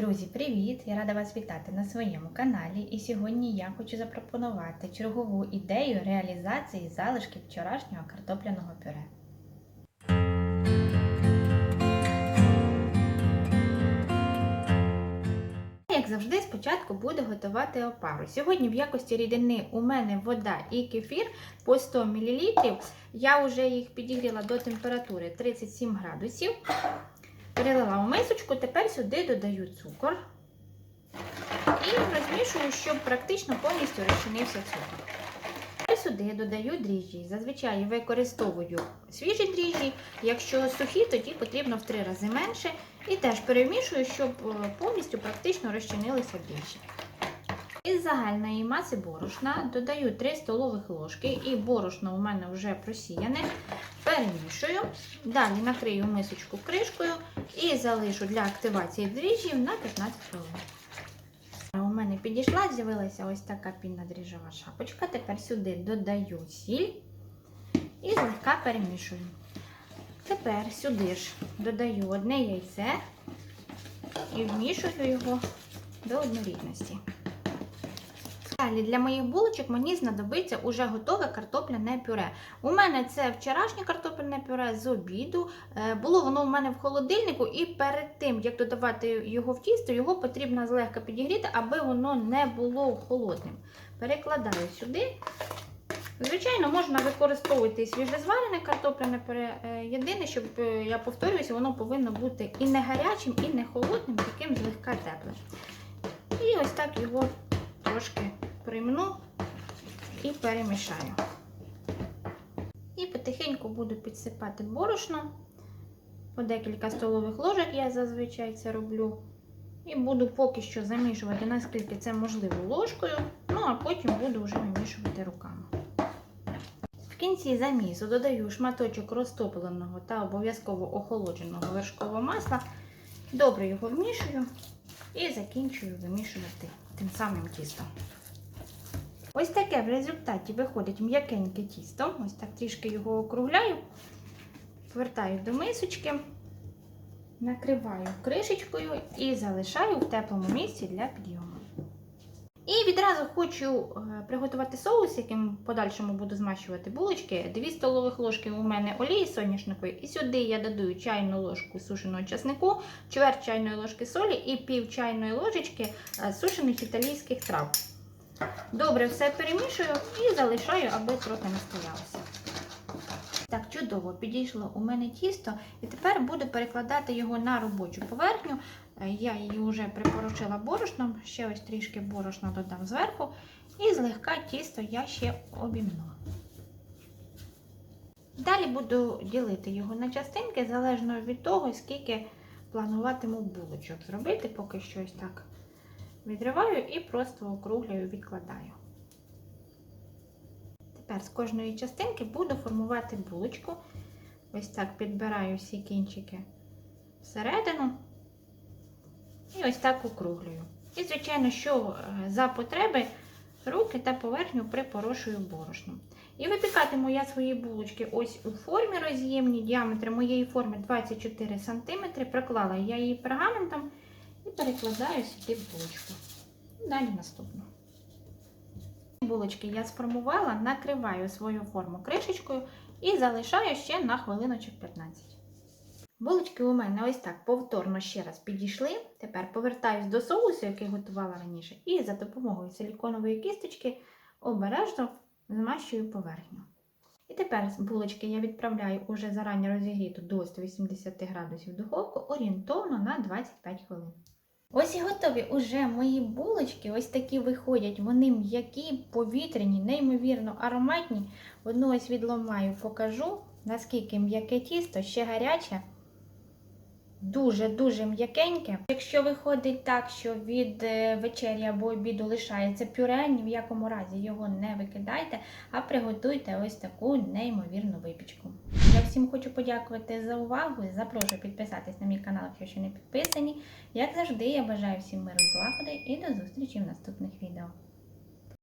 Друзі, привіт! Я рада вас вітати на своєму каналі. І сьогодні я хочу запропонувати чергову ідею реалізації залишків вчорашнього картопляного пюре. Як завжди, спочатку буду готувати опару. Сьогодні в якості рідини у мене вода і кефір по 100 мл. Я вже їх підігріла до температури 37 градусів. Перелила в мисочку, тепер сюди додаю цукор і розмішую, щоб практично повністю розчинився цукор. Сюди додаю дріжджі. Зазвичай використовую свіжі дріжджі, якщо сухі, тоді потрібно в три рази менше. І теж перемішую, щоб е, повністю практично розчинилися дріжджі. Із загальної маси борошна додаю 3 столових ложки, і борошно у мене вже просіяне. Перемішую. Далі накрию мисочку кришкою і залишу для активації дріжджів на 15 хвилин. У мене підійшла, з'явилася ось така пінна дріжджова шапочка. Тепер сюди додаю сіль і злегка перемішую. Тепер сюди ж додаю одне яйце і вмішую його до однорідності. Далі для моїх булочок мені знадобиться уже готове картопляне пюре. У мене це вчорашнє картопляне пюре з обіду. Е, Було воно у мене в холодильнику, і перед тим, як додавати його в тісто, його потрібно злегка підігріти, аби воно не було холодним. Перекладаю сюди. Звичайно, можна використовувати і свіжезварене картопляне пюре. Е, Єдине, щоб е, я повторююся, воно повинно бути і не гарячим, і не холодним, таким злегка теплим. І ось так його трошки примну і перемішаю. І потихеньку буду підсипати борошно. По декілька столових ложок я зазвичай це роблю. І буду поки що замішувати, наскільки це можливо ложкою, ну а потім буду вже вимішувати руками. В кінці замісу додаю шматочок розтопленого та обов'язково охолодженого вершкового масла. Добре його вмішую і закінчую вимішувати тим самим тістом. Ось таке в результаті виходить м'якеньке тісто. Ось так трішки його округляю, повертаю до мисочки, накриваю кришечкою і залишаю в теплому місці для підйому. І відразу хочу е, приготувати соус, яким в подальшому буду змащувати булочки. 2 столових ложки у мене олії соняшникової, і сюди я додаю чайну ложку сушеного часнику, чверть чайної ложки солі і пів чайної ложечки е, сушених італійських трав. Добре все перемішую і залишаю, аби трохи не стоялося. Так, чудово, підійшло у мене тісто, і тепер буду перекладати його на робочу поверхню. Е, Я її вже припоручила борошном, ще ось трішки борошна додам зверху, і злегка тісто я ще обімну. Далі буду ділити його на частинки, залежно від того, скільки плануватиму булочок зробити, поки що ось так відриваю і просто округлюю, відкладаю. Тепер з кожної частинки буду формувати булочку. Ось так підбираю всі кінчики всередину і ось так округлюю. І, звичайно, що е, за потреби руки та поверхню припорошую борошном. І випікатиму я свої булочки ось у формі роз'ємній. Діаметр моєї форми 24 см. Проклала я її пергаментом перекладаю сюди булочку. Далі наступну. Булочки я сформувала, накриваю свою форму кришечкою і залишаю ще на хвилиночок 15. Булочки у мене ось так повторно ще раз підійшли. Тепер повертаюсь до соусу, який готувала раніше, і за допомогою силіконової кісточки обережно змащую поверхню. І тепер булочки я відправляю уже зарані розігріту до 180 градусів духовку орієнтовно на 25 хвилин. Ось і готові уже мої булочки. Ось такі виходять. Вони м'які, повітряні, неймовірно ароматні. Одну ось відломаю, покажу, наскільки м'яке тісто, ще гаряче. Дуже-дуже м'якеньке. Якщо виходить так, що від е, вечері або обіду лишається пюре, ні в якому разі його не викидайте, а приготуйте ось таку неймовірну випічку. Всім хочу подякувати за увагу запрошую підписатись на мій канал, якщо ще не підписані. Як завжди, я бажаю всім миру і злагоди і до зустрічі в наступних відео.